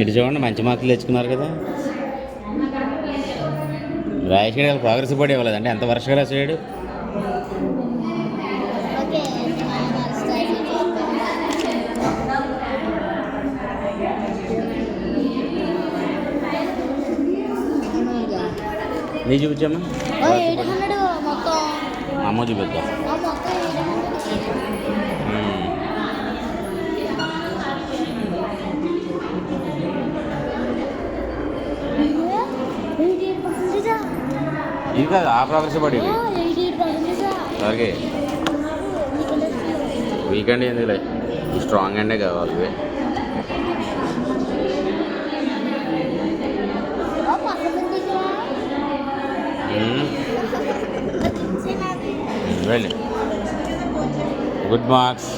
ఇటు చూడండి మంచి మార్కులు తెచ్చుకున్నారు కదా. రాజేష్ గారు ప్రోగ్రెస్ రిపోర్ట్ ఇవ్వలేదండి. ఎంత వరుసగా రాసాడు నీ చూపించమ్మా అమ్మ చూపిద్దాం. ఇది కాదు ఆ ప్రోగ్రెస్ రిపోర్ట్ ఇది సరే వీకెండ్ ఈ స్ట్రాంగ్ అండే కావాలి. వెళ్ళి. Good marks